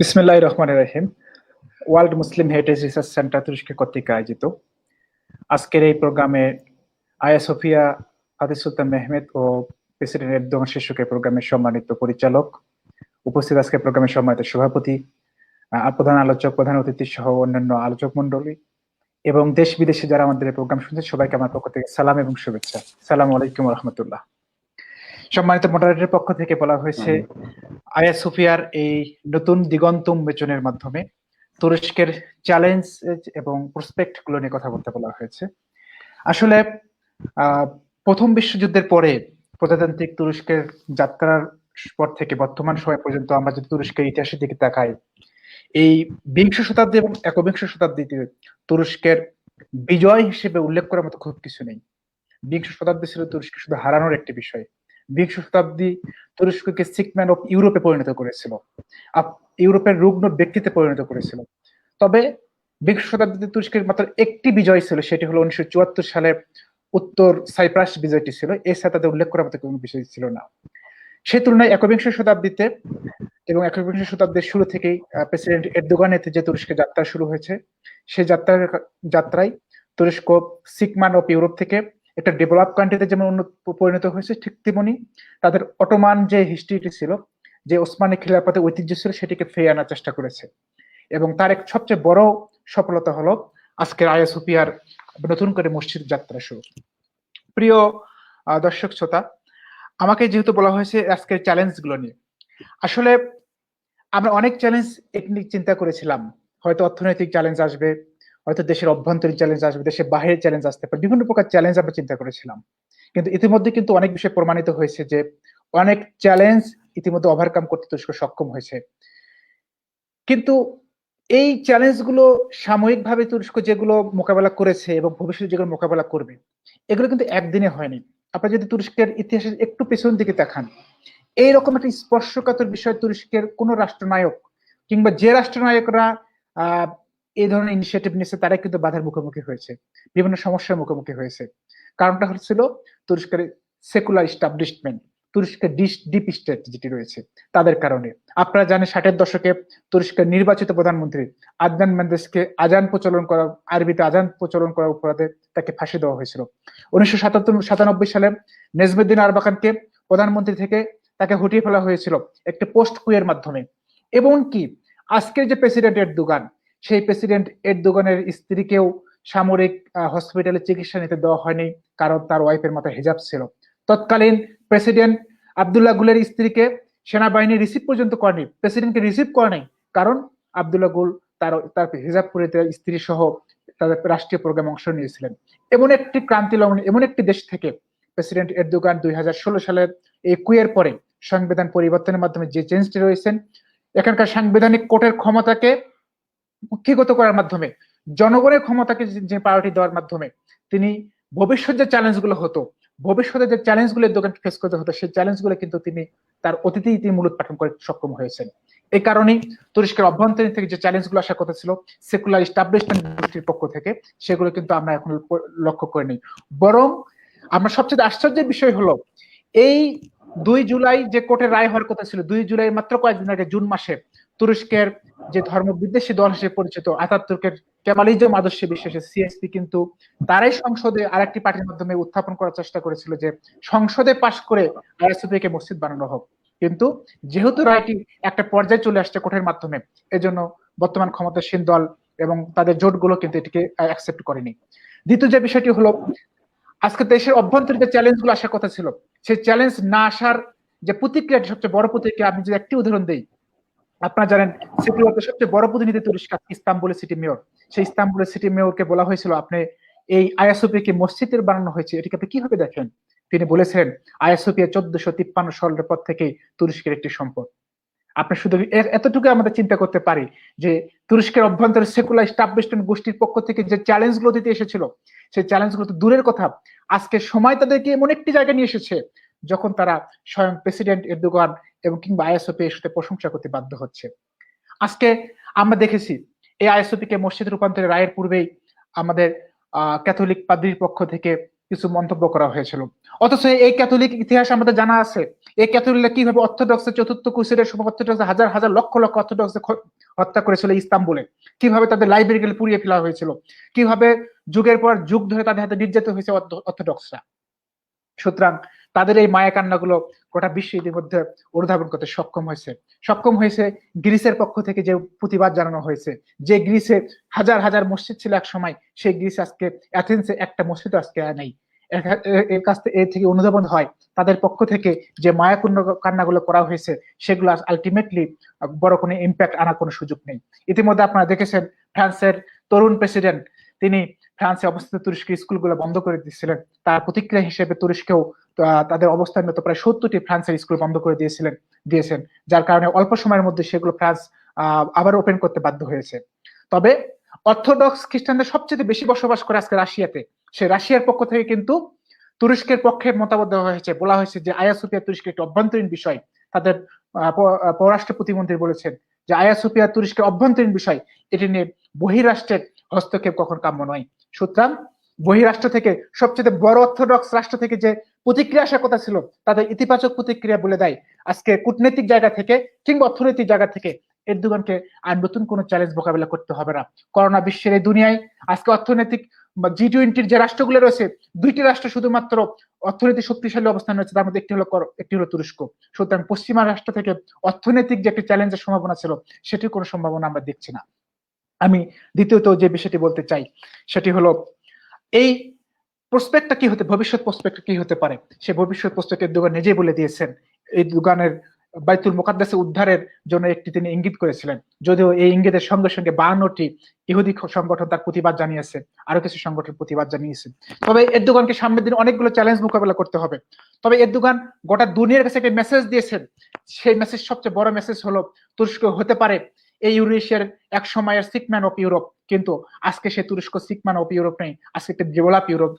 বিসমিল্লাহ রহমান রাহিম। World Muslim heritage research center তুরস্ক কর্তৃক আয়োজিত। আজকের এই প্রোগ্রামে Hagia Sophia Sultan Mehmed ও প্রেসিডেন্ট এরদোগান শীর্ষকের প্রোগ্রামের সম্মানিত পরিচালক। উপস্থিত আজকের প্রোগ্রামের সম্মানিত সভাপতি প্রধান আলোচক, প্রধান অতিথি সহ অন্যান্য আলোচক মন্ডলী এবং দেশ বিদেশে যারা আমাদের প্রোগ্রাম শুনছে সবাইকে আমার পক্ষ থেকে সালাম এবং শুভেচ্ছা। সালাম আলাইকুম রহমতুল্লাহ। সম্মানিত মডারেটরের পক্ষ থেকে বলা হয়েছে আয়া সুফিয়ার এই নতুন দিগন্ত উন্মোচনের মাধ্যমে তুরস্কের চ্যালেঞ্জ এবং প্রসপেক্টগুলো নিয়ে কথা বলতে বলা হয়েছে। আসলে আহ, প্রথম বিশ্বযুদ্ধের পরে প্রজাতান্ত্রিক তুরস্কের যাত্রার পর থেকে বর্তমান সময় পর্যন্ত আমরা যদি তুরস্কের ইতিহাসের দিকে তাকাই এই বিংশ শতাব্দী এবং একবিংশ শতাব্দীতে তুরস্কের বিজয় হিসেবে উল্লেখ করার মতো খুব কিছু নেই। বিংশ শতাব্দী ছিল তুরস্কে শুধু হারানোর একটি বিষয়। বিংশ শতাব্দী তুরস্ককে সিকম্যান অফ ইউরোপে পরিণত করেছিল। ইউরোপের রুগ্ন ব্যক্তিতে পরিণত করেছিল। তবে বিংশ শতাব্দীতে তুরস্কের মাত্র একটি বিজয় ছিল, সেটি হলো উনিশশো চুয়াত্তর সালে উত্তর সাইপ্রাস বিজয়টি ছিল। এছাড়া তাদের উল্লেখ করার মতো কোনো বিষয় ছিল না। সেই তুলনায় একবিংশ শতাব্দীতে এবং একবিংশ শতাব্দীর শুরু থেকেই প্রেসিডেন্ট এরদোগানের যে তুরস্কের যাত্রা শুরু হয়েছে সেই যাত্রার যাত্রায় তুরস্ক সিকমান অফ ইউরোপ থেকে একটা ডেভেলপ কান্ট্রিতে যেমন পরিণত হয়েছে, ঠিক তেমনি তাদের অটোমান যে হিস্ট্রিটি ছিল, যে ওসমানী খিলাফতের ঐতিহ্য ছিল, সেটিকে ফিরিয়ে আনার চেষ্টা করেছে। এবং তার এক সবচেয়ে বড় সফলতা হলো আজকের আয়া সুফিয়ার নতুন করে মসজিদ যাত্রা শুরু। প্রিয় দর্শক শ্রোতা, আমাকে যেহেতু বলা হয়েছে আজকের চ্যালেঞ্জগুলো নিয়ে, আসলে আমরা অনেক চ্যালেঞ্জ চিন্তা করেছিলাম। হয়তো অর্থনৈতিক চ্যালেঞ্জ আসবে হয়তো দেশের অভ্যন্তরীণ চ্যালেঞ্জ আসবে, দেশের বাইরের চ্যালেঞ্জ আসতে পারে, বিভিন্ন প্রকার চ্যালেঞ্জ আমরা চিন্তা করেছিলাম। কিন্তু ইতিমধ্যে কিন্তু অনেক বিষয় প্রমাণিত হয়েছে যে অনেক চ্যালেঞ্জ ইতিমধ্যে ওভারকাম করতে তুরস্ক সক্ষম হয়েছে। কিন্তু এই চ্যালেঞ্জগুলো সাময়িকভাবে তুরস্ক যেগুলো মোকাবেলা করেছে এবং ভবিষ্যতে যেগুলো মোকাবেলা করবে, এগুলো কিন্তু একদিনে হয়নি। আপনারা যদি তুরস্কের ইতিহাসের একটু পেছন দিকে দেখান, এইরকম একটা স্পর্শকাতর বিষয় তুরস্কের কোন রাষ্ট্রনায়ক কিংবা যে রাষ্ট্রনায়করা এই ধরনের ইনিশিয়েটিভ নিয়েছে তারা কিন্তু বাধার মুখোমুখি হয়েছে, বিভিন্ন সমস্যার মুখোমুখি হয়েছে। কারণটা হচ্ছিল তুরস্কের সেকুলার ইস্টাবলিশমেন্ট তুরস্কের ডিপ স্টেট যেটি রয়েছে তাদের কারণে। আপনারা জানেন ষাটের দশকে তুরস্কের নির্বাচিত প্রধানমন্ত্রী আদনান মেন্দেসকে আজান প্রচলন করা, আরবিতে আজান প্রচলন করার অপরাধে তাকে ফাঁসি দেওয়া হয়েছিল। উনিশশো সাতাত্তর, সাতানব্বই সালে নেজমুদ্দিন আরবাকানকে প্রধানমন্ত্রী থেকে তাকে হটিয়ে ফেলা হয়েছিল একটি পোস্ট কুয়ের মাধ্যমে। এবং কি? আজকের যে প্রেসিডেন্ট এরদোগান সেই প্রেসিডেন্ট এরদোগানের স্ত্রীকেও সামরিক হসপিটালে চিকিৎসা নিতে দেওয়া হয়নি, কারণ তার ওয়াইফের মাথায় হেজাব ছিল। তৎকালীন প্রেসিডেন্ট আবদুল্লাহ গুলের স্ত্রীকে সেনাবাহিনী রিসিভ পর্যন্ত করেনি। প্রেসিডেন্টকে রিসিভ করে নাই, কারণ আবদুল্লাহ গুল তার তার হিজাব করে তার স্ত্রী সহ তাদের রাষ্ট্রীয় প্রোগ্রামে অংশ নিয়েছিলেন। এমন একটি ক্রান্তি লগ্ন, এমন একটি দেশ থেকে প্রেসিডেন্ট এরদোগান দুই হাজার ষোলো সালের এই কুয়ের পরে সংবিধান পরিবর্তনের মাধ্যমে যে চেঞ্জটি রয়েছেন, এখানকার সাংবিধানিক কোর্টের ক্ষমতাকে কুক্ষিগত করার মাধ্যমে, জনগণের ক্ষমতাকে যে- প্রায়োরিটি দেওয়ার মাধ্যমে তিনি ভবিষ্যৎ যে চ্যালেঞ্জগুলো হতো, ভবিষ্যতে যে চ্যালেঞ্জগুলো দোকান ফেস করতে হতো, সেই চ্যালেঞ্জগুলো কিন্তু তিনি তার অতীতেই তিনি মূল উৎপাদন করে সক্ষম হয়েছেন। এই কারণেই তুরস্কের অভ্যন্তরীণ থেকে যে চ্যালেঞ্জগুলো আসার কথা ছিল সেকুলার ইস্টাবলিশমেন্ট গোষ্ঠীর পক্ষ থেকে, সেগুলো কিন্তু আমরা এখন লক্ষ্য করিনি বরং আমরা সবচেয়ে আশ্চর্যের বিষয় হলো, এই দুই জুলাই যে কোর্টের রায় হওয়ার কথা ছিল, দুই জুলাই মাত্র কয়েকদিন আগে, জুন মাসে তুরস্কের যে ধর্ম বিদ্বেষী দল হিসেবে পরিচিত আতাতুর্কের কেমালিজম আদর্শে বিশ্বাসী সিএসপি কিন্তু তারাই সংসদে আরেকটি পার্টির মাধ্যমে উত্থাপন করার চেষ্টা করেছিল যে সংসদে পাশ করে আইএসপিকে মসজিদ বানানো হোক। কিন্তু যেহেতু রায়টি একটা পর্যায়ে চলে আসছে কোর্টের মাধ্যমে, এজন্য বর্তমান ক্ষমতাসীন দল এবং তাদের জোটগুলো কিন্তু এটিকে অ্যাকসেপ্ট করেনি। দ্বিতীয় যে বিষয়টি হলো, আজকে দেশের অভ্যন্তরীণ যে চ্যালেঞ্জগুলো আসার কথা ছিল, সেই চ্যালেঞ্জ না আসার যে প্রতিক্রিয়াটি সবচেয়ে বড় প্রতিক্রিয়া, আমি যদি একটি উদাহরণ দিই আপনারা জানেন সিটিওয়ার্কের সবচেয়ে বড় প্রতিনিধি তুরস্ক ইস্তাম্বুলের সিটি মেয়র। সেই ইস্তাম্বুলের সিটি মেয়রকে বলা হয়েছিল, আপনি এই আয়াসোপিকে মসজিদের বানানো হয়েছে, এটিকে আপনি কীভাবে দেখেন? তিনি বলেছেন আয়াসোপিয়া চোদ্দশো তিপ্পান্ন সালের পর থেকে তুরস্কের একটি সম্পদ। আপনি শুধু এতটুকু আমাদের চিন্তা করতে পারি যে, তুরস্কের অভ্যন্তরে সেকুলার স্টাবলিশমেন্ট গোষ্ঠীর পক্ষ থেকে যে চ্যালেঞ্জগুলো দিতে এসেছিল, সেই চ্যালেঞ্জগুলো তো দূরের কথা। আজকে সময় তাদেরকে এমন একটি জায়গায় নিয়ে এসেছে যখন তারা স্বয়ং প্রেসিডেন্ট এরদোগান এবং কিংবা আইএসওপি এর সাথে প্রশংসা করতে বাধ্য হচ্ছে। আজকে আমরা দেখেছি এই আইএসওপি কে মসজিদ রূপান্তরের রায়ের পূর্বেই আমাদের ক্যাথলিক পাদ্রির পক্ষ থেকে কিছু মন্তব্য করা হয়েছিল। অথচ এই ক্যাথলিক ইতিহাস আমাদের জানা আছে। এই ক্যাথলিকরা কীভাবে অর্থোডক্সের চতুর্থ ক্রুসেডের সময় অর্থোডক্স হাজার হাজার লক্ষ লক্ষ অর্থোডক্স হত্যা করেছিল ইস্তাম্বুলে। কীভাবে তাদের লাইব্রেরি পুড়িয়ে ফেলা হয়েছিল। কীভাবে যুগের পর যুগ ধরে তাদের হাতে নির্যাতিত হয়েছে অর্থোডক্সরা। সুতরাং তাদের এই মায়া কান্নাগুলো গোটা বিশ্ব ইতিমধ্যে অনুধাবন করতে সক্ষম হয়েছে। সক্ষম হয়েছে গ্রিসের পক্ষ থেকে যে প্রতিবাদ জানানো হয়েছে। যে গ্রিসে হাজার হাজার মসজিদ ছিল এক সময়, সেই গ্রিসে আজকে অ্যাথেন্সে একটা মসজিদ আজকে নেই। এর কাছ থেকে এর থেকে অনুধাবন হয় তাদের পক্ষ থেকে যে মায়াকুণ্ড কান্নাগুলো করা হয়েছে, সেগুলো আলটিমেটলি বড় কোনো ইম্প্যাক্ট আনার কোনো সুযোগ নেই। ইতিমধ্যে আপনারা দেখেছেন ফ্রান্সের তরুণ প্রেসিডেন্ট তিনি ফ্রান্সে অবস্থিত তুরস্ক স্কুলগুলো বন্ধ করে দিয়েছিলেন। তার প্রতিক্রিয়া হিসেবে তুরস্কেও তাদের অবস্থান মতো প্রায় সত্তরটি ফ্রান্সের স্কুল বন্ধ করে দিয়েছিলেন, দিয়েছেন, যার কারণে অল্প সময়ের মধ্যে সেগুলো ফ্রান্স আবার ওপেন করতে বাধ্য হয়েছে। তবে অর্থোডক্স খ্রিস্টানদের সবচেয়ে বেশি বসবাস করে আজকে রাশিয়াতে। সে রাশিয়ার পক্ষ থেকে কিন্তু তুরস্কের পক্ষে মতামত দেওয়া হয়েছে, বলা হয়েছে যে আয়াসোপিয়া তুরস্কের একটি অভ্যন্তরীণ বিষয়। তাদের পররাষ্ট্র প্রতিমন্ত্রী বলেছেন যে আয়াসোপিয়া তুরস্কের অভ্যন্তরীণ বিষয়, এটি নিয়ে বহিরাষ্ট্রের হস্তক্ষেপ কখন কাম্য নয়। সুতরাং বহিরাষ্ট্র থেকে সবচেয়ে বড় অর্থোডক্স রাষ্ট্র থেকে যে প্রতিক্রিয়া আসার কথা ছিল, তাদের ইতিবাচক প্রতিক্রিয়া বলে দেয়। আজকে কূটনৈতিক জায়গা থেকে কিংবা অর্থনৈতিক জায়গা থেকে এরদোগানকে আর নতুন কোনো চ্যালেঞ্জ মোকাবেলা করতে হবে না। করোনা বিশ্বের এই দুনিয়ায় আজকে অর্থনৈতিক জি টোয়েন্টির যে রাষ্ট্রগুলো রয়েছে, দুইটি রাষ্ট্র শুধুমাত্র অর্থনৈতিক শক্তিশালী অবস্থান রয়েছে, তার মধ্যে একটি হলো একটি হলো তুরস্ক। সুতরাং পশ্চিমা রাষ্ট্র থেকে অর্থনৈতিক যে একটি চ্যালেঞ্জের সম্ভাবনা ছিল, সেটির কোনো সম্ভাবনা আমরা দেখছি না। আমি দ্বিতীয়ত যে বিষয়টি বলতে চাই, সেটি হলো, এই প্রসপেক্টটা কি হতে, ভবিষ্যৎ প্রসপেক্ট কি হতে পারে? সে ভবিষ্যৎ প্রসপেক্টের দোকান নিজেই বলে দিয়েছেন। এই দোকানের বাইতুল মোকাদ্দাসে উদ্ধারের জন্য একটি তিনি ইঙ্গিত করেছিলেন। যদিও এই ইঙ্গিতের সঙ্গে সঙ্গে বাহান্নটি ইহুদি সংগঠন তার প্রতিবাদ জানিয়েছে আরও কিছু সংগঠন প্রতিবাদ জানিয়েছে। তবে এর দোকানকে সামনের দিন অনেকগুলো চ্যালেঞ্জ মোকাবেলা করতে হবে। তবে এর দোকান গোটা দুনিয়ার কাছে একটা মেসেজ দিয়েছেন। সেই মেসেজ সবচেয়ে বড় মেসেজ হলো, তুরস্ক হতে পারে এই ইউরেশিয়ার এক সময়ের সিকম্যান অফ ইউরোপ, কিন্তু আজকে সে তুরস্ক সিকম্যান অফ ইউরোপ নেই, আজকে একটা ডেভেলপ ইউরোপ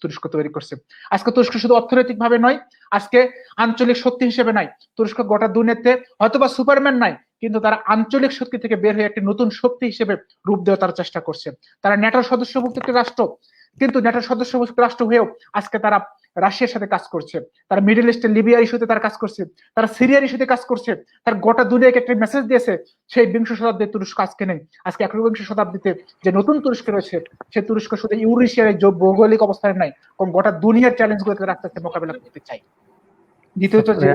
তুরস্ক তৈরি করছে। আজকে তুরস্ক শুধু অর্থনৈতিক ভাবে নয়, আজকে আঞ্চলিক শক্তি হিসেবে নাই। তুরস্ক গোটা দুনিয়াতে হয়তোবা সুপারম্যান নাই, কিন্তু তারা আঞ্চলিক শক্তি থেকে বের হয়ে একটি নতুন শক্তি হিসেবে রূপ দেওয়ার তারা চেষ্টা করছে। তারা ন্যাটোর সদস্যভুক্ত একটি রাষ্ট্র, কিন্তু ন্যাটোর সদস্যভুক্ত রাষ্ট্র হয়েও আজকে তারা রাশিয়ার সাথে কাজ করছে তারা মিডল ইস্টের লিবিয়ার ইস্যুতে তারা কাজ করছে তারা সিরিয়ার ইস্যুতে কাজ করছে তার গোটা দুনিয়াকে একটা মেসেজ দিয়েছে সেই বিংশ শতাব্দীর তুরস্ক আজকে নেই। আজকে একবিংশ শতাব্দীতে যে নতুন তুরস্ক রয়েছে সে তুরস্ক শুধু ইউরেশিয়ার ভৌগোলিক অবস্থানে নাই এবং গোটা দুনিয়ার চ্যালেঞ্জ গুলোকে রাখতে মোকাবেলা করতে চাই দ্বিতীয়ত যে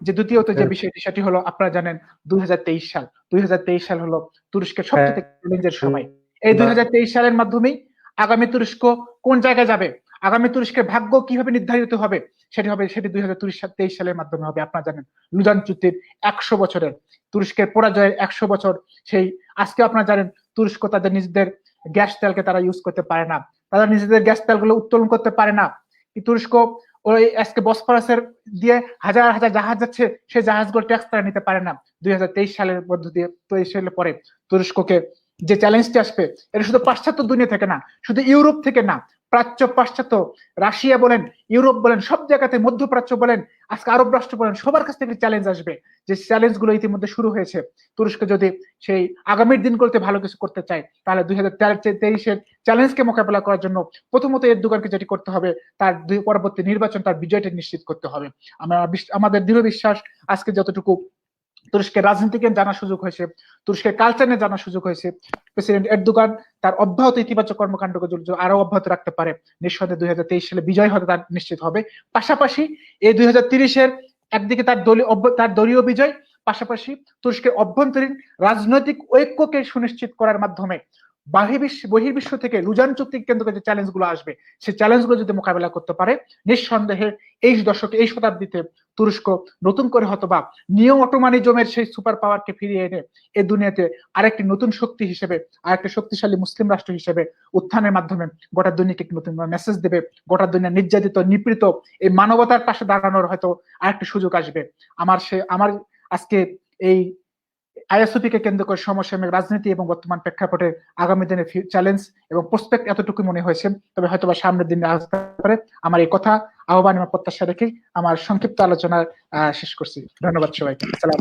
যে দ্বিতীয়ত যে বিষয়টি সেটি হলো আপনারা জানেন দুই হাজার তেইশ সাল। দুই হাজার তেইশ সাল হলো তুরস্কের সবচেয়ে চ্যালেঞ্জের সময়। এই দুই হাজার তেইশ সালের মাধ্যমেই আগামী তুরস্ক কোন জায়গায় যাবে? আগামী তুরস্কের ভাগ্য কীভাবে নির্ধারিত হবে, সেটি হবে, সেটি দুই হাজার তেইশ সালের মাধ্যমে হবে। আপনারা জানেন লুজান চুক্তির একশো বছরের, তুরস্কের পরাজয়ের একশো বছর, সেই, আজকে আপনারা জানেন, তুরস্ক তাদের নিজেদের গ্যাস তেলকে তারা ইউজ করতে পারে না। তারা নিজেদের গ্যাস তেলগুলো উত্তোলন করতে পারে না। তুরস্ক ওই আজকে বসফরাসের দিয়ে হাজার হাজার জাহাজ যাচ্ছে সেই জাহাজগুলো ট্যাক্স তারা নিতে পারে না। দুই হাজার তেইশ সালের মধ্য দিয়ে, তেইশ সালের পরে তুরস্ককে যে চ্যালেঞ্জটি আসবে, এটা শুধু পাশ্চাত্য দুনিয়া থেকে না, শুধু ইউরোপ থেকে না প্রাচ্য পাশ্চাত্য, রাশিয়া বলেন, ইউরোপ বলেন, সব জায়গাতে মধ্যপ্রাচ্য বলেন, আজকে আরব রাষ্ট্র বলেন, সবার কাছ থেকে চ্যালেঞ্জ আসবে যে চ্যালেঞ্জগুলো ইতিমধ্যে শুরু হয়েছে। তুরস্ক যদি সেই আগামীর দিনগুলোতে ভালো কিছু করতে চায়, তাহলে দুই হাজার তেইশের চ্যালেঞ্জকে মোকাবেলা করার জন্য প্রথমত এর দোকানকে যেটি করতে হবে, তার দুই পরবর্তী নির্বাচন, তার বিজয়টা নিশ্চিত করতে হবে। আমরা আমাদের দৃঢ় বিশ্বাস, আজকে যতটুকু তুরস্কের রাজনীতিকে জানার সুযোগ হয়েছে, তুরস্কের কালচার নিয়ে জানার সুযোগ হয়েছে। প্রেসিডেন্ট এরদোগান তার অব্যাহত ইতিবাচক কর্মকাণ্ডকে আরও অব্যাহত রাখতে পারে। নিঃসন্দেহে দুই হাজার তেইশ সালে বিজয় হতে তার নিশ্চিত হবে। পাশাপাশি এই দুই হাজার তিরিশের একদিকে তার দলীয় তার দলীয় বিজয়, পাশাপাশি তুরস্কের অভ্যন্তরীণ রাজনৈতিক ঐক্যকে সুনিশ্চিত করার মাধ্যমে বহির্বিশ্ব বহির্বিশ্ব থেকে লুজান চুক্তি কেন্দ্র যে চ্যালেঞ্জগুলো আসবে, সেই চ্যালেঞ্জগুলো যদি মোকাবেলা করতে পারে, নিঃসন্দেহে এই দশকে, এই শতাব্দীতে তুরস্ক নতুন করে হতবা নিও অটোমানিজমের সেই সুপার পাওয়ারকে ফিরিয়ে এনে এই দুনিয়াতে আরেকটি নতুন শক্তি হিসেবে, আরেকটি শক্তিশালী মুসলিম রাষ্ট্র হিসেবে উত্থানের মাধ্যমে গোটা দুনিয়াকে একটি নতুন মেসেজ দেবে, গোটা দুনিয়া নির্যাতিত, নিপীড়িত, এই মানবতার পাশে দাঁড়ানোর হয়তো আরেকটি সুযোগ আসবে। আমার সে, আমার আজকে এই আইএসওপিকে কেন্দ্র করে সমসাময়িক রাজনীতি এবং বর্তমান প্রেক্ষাপটে আগামী দিনে চ্যালেঞ্জ এবং প্রস্পেক্ট এতটুকু মনে হয়েছে। তবে হয়তো বা সামনের দিনে আসতে পারে আমার এই কথা, আহ্বান এবং প্রত্যাশা রেখে আমার সংক্ষিপ্ত আলোচনা শেষ করছি। ধন্যবাদ সবাইকে। আসসালাম